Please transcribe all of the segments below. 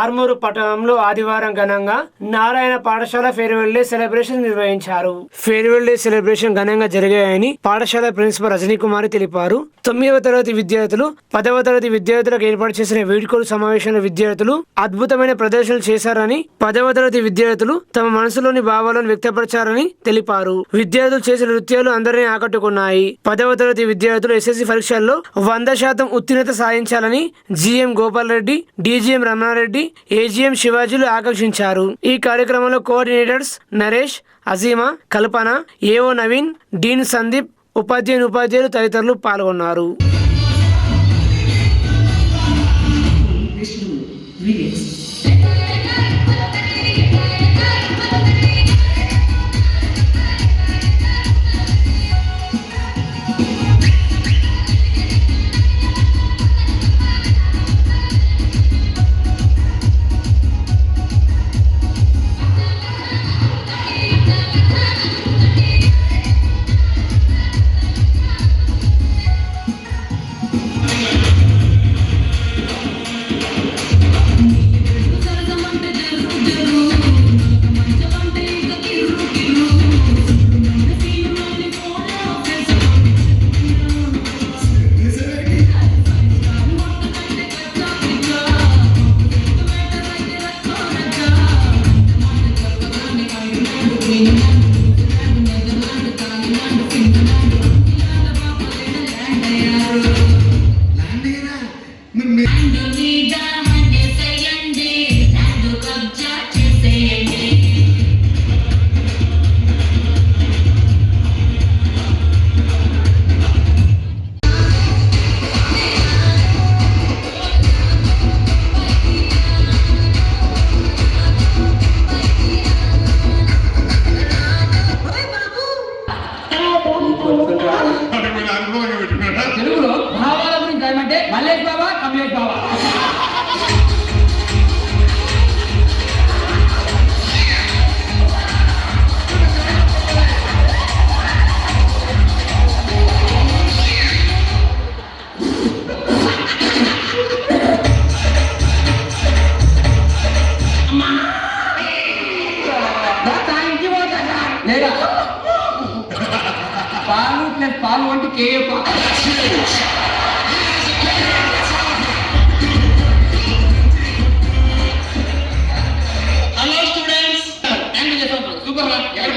ఆర్మూరు పట్టణంలో ఆదివారం ఘనంగా నారాయణ పాఠశాల ఫేర్వెల్ డే సెలబ్రేషన్ నిర్వహించారు. ఫేర్వెల్ డే సెలబ్రేషన్ ఘనంగా జరిగాయని పాఠశాల ప్రిన్సిపల్ రజనీ కుమారి తెలిపారు. తొమ్మిదవ తరగతి విద్యార్థులు పదవ తరగతి విద్యార్థులకు ఏర్పాటు చేసిన వేడుకలు సమావేశంలో విద్యార్థులు అద్భుతమైన ప్రదర్శనలు చేశారని పదవ తరగతి విద్యార్థులు తమ మనసులోని భావాలను వ్యక్తపరిచారని తెలిపారు. విద్యార్థులు చేసిన నృత్యాలు అందరినీ ఆకట్టుకున్నాయి. పదవ తరగతి విద్యార్థులు ఎస్ఎస్సి పరీక్షల్లో వంద శాతం ఉత్తీర్ణత సాధించాలని GM Gopal Reddy DGM Ramanareddy AGM శివాజీలు ఆకర్షించారు. ఈ కార్యక్రమంలో coordinators Naresh Azeema Kalpana AO Naveen dean Sandeep ఉపాధ్యాయుని ఉపాధ్యాయులు తదితరులు పాల్గొన్నారు. విష్ణు మల్లేష్ బాబా కమలేష్ బాబా. పాలు ప్లస్ పాలు వంటి కేఎఫ్ హలో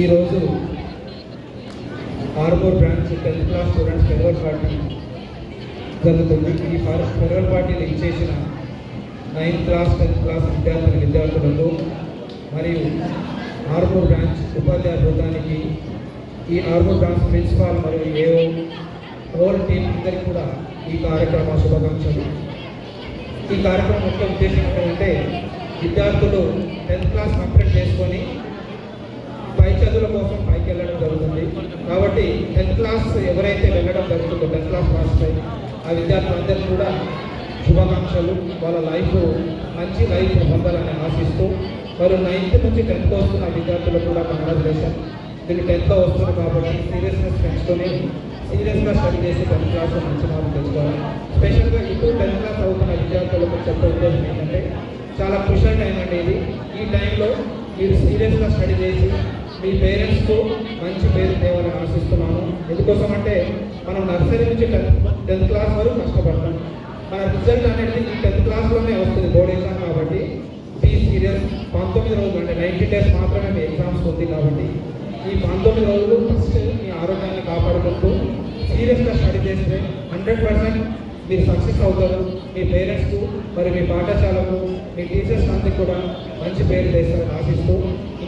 ఈరోజు Armoor branch tenth class students farewell party జరుగుతుంది. ఈ ఫెడరల్ పార్టీని ఇచ్చేసిన నైన్త్ క్లాస్ టెన్త్ క్లాస్ విద్యార్థుల విద్యార్థులకు మరియు ఆర్మూర్ బ్రాంచ్ ఉపాధ్యాయ బృందానికి ఈ ఆర్మూర్ బ్రాంచ్ ప్రిన్సిపాల్ మరియు ఏఓ హోల్ టీం అందరికీ కూడా ఈ కార్యక్రమ శుభాకాంక్షలు. ఈ కార్యక్రమం యొక్క ఉద్దేశం ఏంటంటే విద్యార్థులు టెన్త్ క్లాస్ కంప్లీట్ కోసం పైకి వెళ్ళడం జరుగుతుంది. కాబట్టి టెన్త్ క్లాస్ ఎవరైతే వెళ్ళడం జరుగుతుందో టెన్త్ క్లాస్ పాస్ అయి ఆ విద్యార్థులందరికీ కూడా శుభాకాంక్షలు. వాళ్ళ లైఫ్ మంచి లైఫ్ పొందాలని ఆశిస్తూ వారు నైన్త్ నుంచి టెన్త్ వస్తున్న విద్యార్థులకు కూడా కంగ్రాచులేషన్ వీళ్ళు టెన్త్లో వస్తున్నారు కాబట్టి సీరియస్నెస్ పెంచుకొని సీరియస్గా స్టడీ చేసి టెన్త్ క్లాస్ మంచి మార్కులు తెచ్చుకోవాలి. స్పెషల్గా ఇప్పుడు టెన్త్ క్లాస్ అవుతున్న విద్యార్థులకు చెప్పే ఉద్దేశం ఏంటంటే చాలా క్రుషల్ టైం అండి ఇది. ఈ టైంలో మీరు సీరియస్గా స్టడీ చేసి మీ పేరెంట్స్కు మంచి పేరు తేవాలని ఆశిస్తున్నాము. ఎందుకోసం అంటే మనం నర్సరీ నుంచి టెన్త్ టెన్త్ క్లాస్ వరకు కష్టపడతాం. మన రిజల్ట్ అనేది ఈ టెన్త్ క్లాస్లోనే వస్తుంది బోర్డ్ ఎగ్జామ్ కాబట్టి. బీ సీరియస్ పంతొమ్మిది రోజులు అంటే నైంటీ డేస్ మాత్రమే మీ ఎగ్జామ్స్ ఉంది కాబట్టి. ఈ పంతొమ్మిది రోజులు ఫస్ట్ మీ ఆరోగ్యాన్ని కాపాడుకుంటూ సీరియస్గా స్టడీ చేస్తే హండ్రెడ్ పర్సెంట్ మీరు సక్సెస్ అవుతారు. మీ పేరెంట్స్కు మరి మీ పాఠశాలకు మీ టీచర్స్ అందరికీ కూడా మంచి పేరు చేస్తారని ఆశిస్తూ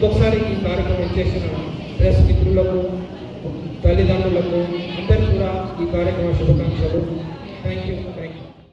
ఇంకొకసారి ఈ కార్యక్రమం చేసిన ప్రెస్ మిత్రులకు తల్లిదండ్రులకు అందరికీ కూడా ఈ కార్యక్రమ శుభాకాంక్షలు. Thank you thank you